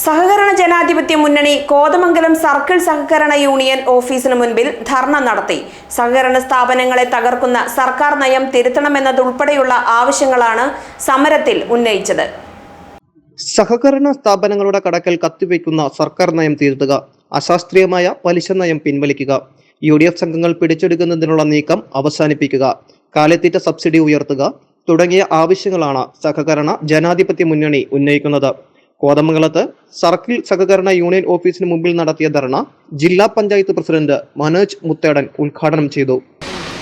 സഹകരണ ജനാധിപത്യ മുന്നണി കോതമംഗലം സർക്കിൾ സഹകരണ യൂണിയൻ ഓഫീസിന് മുൻപിൽ ധർണ നടത്തി. സഹകരണ സ്ഥാപനങ്ങളെ തകർക്കുന്ന സർക്കാർ നയം തിരുത്തണമെന്നതുൾപ്പെടെയുള്ള ആവശ്യങ്ങളാണ് സമരത്തിൽ ഉന്നയിച്ചത്. സഹകരണ സ്ഥാപനങ്ങളുടെ കടക്കൽ കത്തിവെക്കുന്ന സർക്കാർ നയം തിരുത്തുക അശാസ്ത്രീയമായ പലിശ നയം പിൻവലിക്കുക യു ഡി എഫ് സംഘങ്ങൾ പിടിച്ചെടുക്കുന്നതിനുള്ള നീക്കം അവസാനിപ്പിക്കുക കാലിത്തീറ്റ സബ്സിഡി ഉയർത്തുക തുടങ്ങിയ ആവശ്യങ്ങളാണ് സഹകരണ ജനാധിപത്യ മുന്നണി ഉന്നയിക്കുന്നത്. കോതമംഗലത്ത് സർക്കിൾ സഹകരണ യൂണിയൻ ഓഫീസിന് മുമ്പിൽ നടത്തിയ ധർണ ജില്ലാ പഞ്ചായത്ത് പ്രസിഡന്റ് മനോജ് മുത്തേടൻ ഉദ്ഘാടനം ചെയ്തു.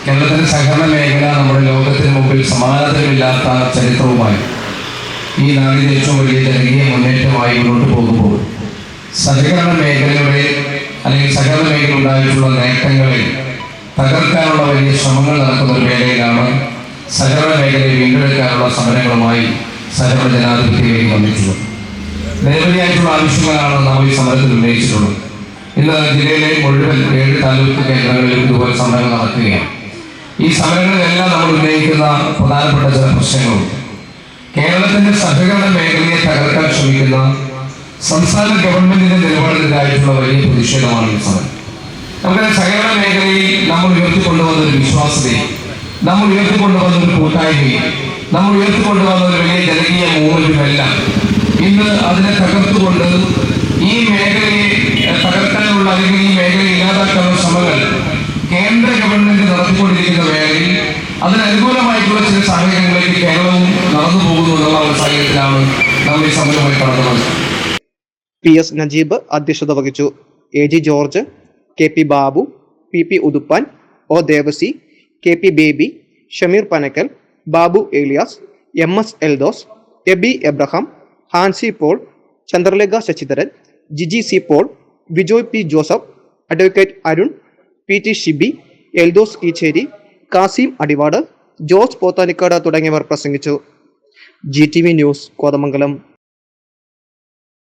കേരളത്തിലെ സഹകരണ മേഖല നമ്മുടെ ലോകത്തിന് മുമ്പിൽ സമാനതകളില്ലാത്ത ചരിത്രവുമായി ഈ നാടിന്റെ ഏറ്റവും വലിയ ജനകീയ മുന്നേറ്റമായി മുന്നോട്ട് പോകുമ്പോൾ സഹകരണ മേഖലയുടെ അല്ലെങ്കിൽ സഹകരണ മേഖല ഉണ്ടായിട്ടുള്ള നേട്ടങ്ങളെ തകർക്കാനുള്ള വലിയ ശ്രമങ്ങൾ നടക്കുന്ന ഒരു മേഖലയിലാണ് സഹകരണ മേഖലയെ വീണ്ടെടുക്കാനുള്ള സമരങ്ങളുമായി സഹകരണ ജനാധിപത്യയിലേക്ക് വന്നിട്ടുള്ളത്. നിരവധിയായിട്ടുള്ള ആവശ്യങ്ങളാണ് നമ്മൾ ഈ സമരത്തിൽ ഉന്നയിച്ചിട്ടുള്ളത് ഇന്ന് ജില്ലയിലെ മുഴുവൻ ഏഴ് താലൂക്ക് കേന്ദ്രങ്ങളിലും ഇതുപോലെ സമരങ്ങൾ നടക്കുകയാണ്. ഈ സമരങ്ങളിലെല്ലാം നമ്മൾ ഉന്നയിക്കുന്ന പ്രധാനപ്പെട്ട ചില പ്രശ്നങ്ങളുണ്ട്. കേരളത്തിന്റെ സഹകരണ മേഖലയെ തകർക്കാൻ ശ്രമിക്കുന്ന സംസ്ഥാന ഗവൺമെന്റിന്റെ നിലപാടിനെതിരായിട്ടുള്ള വലിയ പ്രതിഷേധമാണ് ഈ സമരം. നമുക്കറിയാം സഹകരണ മേഖലയിൽ നമ്മൾ ഉയർത്തിക്കൊണ്ടുവന്ന ഒരു വിശ്വാസതയും നമ്മൾ ഉയർത്തിക്കൊണ്ടുവന്ന ഒരു കൂട്ടായ്മയും നമ്മൾ ഉയർത്തിക്കൊണ്ടുവന്ന ഒരു വലിയ ജനകീയ മൂവ്മെന്റുമെല്ലാം ഇന്ന് അതിനെ തകർത്തുകൊണ്ട് ഈ മേഖലയെ തകർക്കാനുള്ള അല്ലെങ്കിൽ ഈ മേഖലയെ ഇല്ലാതാക്കാനുള്ള ശ്രമങ്ങൾ കേന്ദ്ര ഗവൺമെന്റ് നടത്തിക്കൊണ്ടിരിക്കുന്ന വേളയിൽ അതിനനുകൂലമായിട്ടുള്ള ചില സാഹചര്യങ്ങളിലേക്ക് കേരളവും നടന്നു പോകുന്നു എന്നുള്ള ഒരു സാഹചര്യത്തിലാണ് നമ്മൾ ഈ സമരമായി കടന്നത് പി എസ് നജീബ് അധ്യക്ഷത വഹിച്ചു. A G George K P Babu P P Uthuppan O Devassy K P Baby Shameer Panakkal Babu Elias M S Eldhose Eby Abraham Hansi Paul Chandralekha Sasidharan Jiji C Paul Vijoy P Joseph advocate Arun P T Shibi Eldhose Keecheri Kasim Adivad Jose Pothanicad തുടങ്ങിയവർ പ്രസംഗിച്ചു. G T V news Kothamangalam.